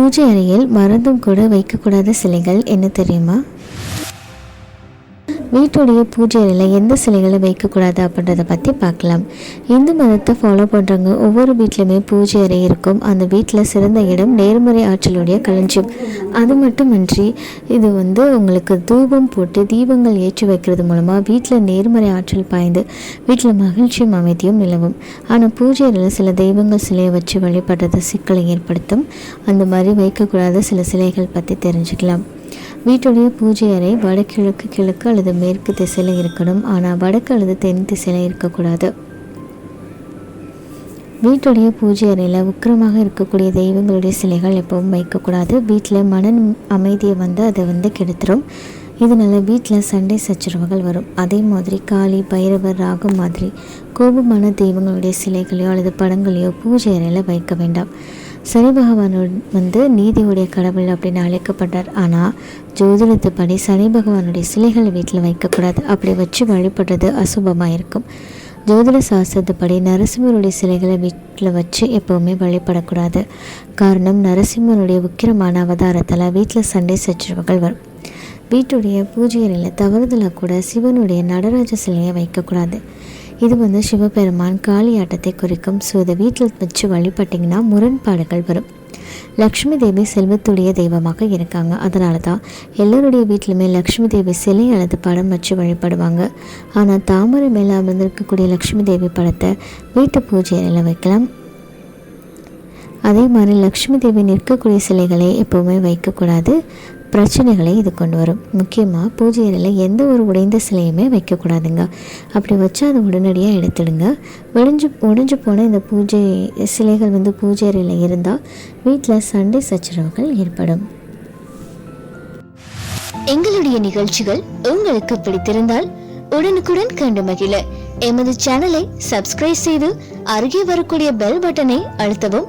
பூஜை அறையில் மருந்தும் கூட வைக்கக்கூடாத சிலைகள் என்ன தெரியுமா? வீட்டுடைய பூஜை அறையில் எந்த சிலைகளை வைக்கக்கூடாது அப்படின்றத பற்றி பார்க்கலாம். இந்து மதத்தை ஃபாலோ பண்ணுறவங்க ஒவ்வொரு வீட்லையுமே பூஜை அறை இருக்கும். அந்த வீட்டில் சிறந்த இடம் நேர்மறை ஆற்றலுடைய களஞ்சியம். அது மட்டுமின்றி இது வந்து உங்களுக்கு தூபம் போட்டு தீபங்கள் ஏற்றி வைக்கிறது மூலமாக வீட்டில் நேர்மறை ஆற்றல் பாய்ந்து வீட்டில் மகிழ்ச்சியும் அமைதியும் நிலவும். ஆனால் பூஜை அறையில் சில தெய்வங்கள் சிலையை வச்சு வழிபடுறது சிக்கலை ஏற்படுத்தும். அந்த மாதிரி வைக்கக்கூடாத சில சிலைகள் பற்றி தெரிஞ்சுக்கலாம். வீட்டுடைய பூஜை அறை வடகிழக்கு கிழக்கு அல்லது மேற்கு திசையில் இருக்கணும். ஆனால் வடக்கு அல்லது தென் திசையில் இருக்கக்கூடாது. வீட்டுடைய பூஜை அறையில் உக்கிரமாக இருக்கக்கூடிய தெய்வங்களுடைய சிலைகள் எப்பவும் வைக்கக்கூடாது. வீட்டில் மன அமைதியை வந்து அதை வந்து கெடுத்துரும். இதனால் வீட்டில் சண்டை சச்சரவுகள் வரும். அதே மாதிரி காளி பைரவர் ராகம் மாதிரி கோபமான தெய்வங்களுடைய சிலைகளையோ அல்லது படங்களையோ பூஜை அறையில் வைக்க வேண்டாம். சனி பகவான் வந்து நீதியுடைய கடவுள் அப்படின்னு அழைக்கப்பட்டார். ஆனால் ஜோதிடத்துப்படி சனி பகவானுடைய சிலைகளை வீட்டில் வைக்கக்கூடாது. அப்படி வச்சு வழிபடுறது அசுபமாக இருக்கும். ஜோதிட சாஸ்திரத்துப்படி நரசிம்மருடைய சிலைகளை வீட்டில் வச்சு எப்போவுமே வழிபடக்கூடாது. காரணம் நரசிம்மனுடைய உக்கிரமான அவதாரத்தில் வீட்டில் சண்டை சச்சரவுகள் வரும். வீட்டுடைய பூஜை அறையில் தவறுதலாக கூட சிவனுடைய நடராஜ சிலையை வைக்கக்கூடாது. இது வந்து சிவபெருமான் காளியாட்டத்தை குறிக்கும். ஸோ இதை வீட்டில் வச்சு வழிபட்டிங்கன்னா முரண்பாடுகள் வரும். லக்ஷ்மி தேவி செல்வத்துடைய தெய்வமாக இருக்காங்க. அதனால தான் எல்லோருடைய வீட்டிலுமே லக்ஷ்மி தேவி சிலை அல்லது படம் வச்சு வழிபடுவாங்க. ஆனால் தாமரை மேலே அமர்ந்திருக்கக்கூடிய லக்ஷ்மி தேவி படத்தை வீட்டு பூஜை அறையில் வைக்கலாம். அதே மாதிரி லக்ஷ்மி தேவி நிற்கக்கூடிய சிலைகளை எப்போவுமே வைக்கக்கூடாது. பிரச்சனைகளை இது கொண்டு வரும். முக்கியமாக பூஜை அறையில் எந்த ஒரு உடைந்த சிலையுமே வைக்கக்கூடாதுங்க. அப்படி வச்சு அதை உடனடியாக எடுத்துடுங்க. உடைஞ்சு உடைஞ்சு போன இந்த பூஜை சிலைகள் வந்து பூஜை அறையில் இருந்தால் வீட்டில் சண்டை சச்சரவுகள் ஏற்படும். எங்களுடைய நிகழ்ச்சிகள் உங்களுக்கு பிடித்திருந்தால் உடனுக்குடன் கண்டு மகிழ. எமது சேனலை சப்ஸ்கிரைப் செய்து அருகே வரக்கூடிய பெல் பட்டனை அழுத்தவும்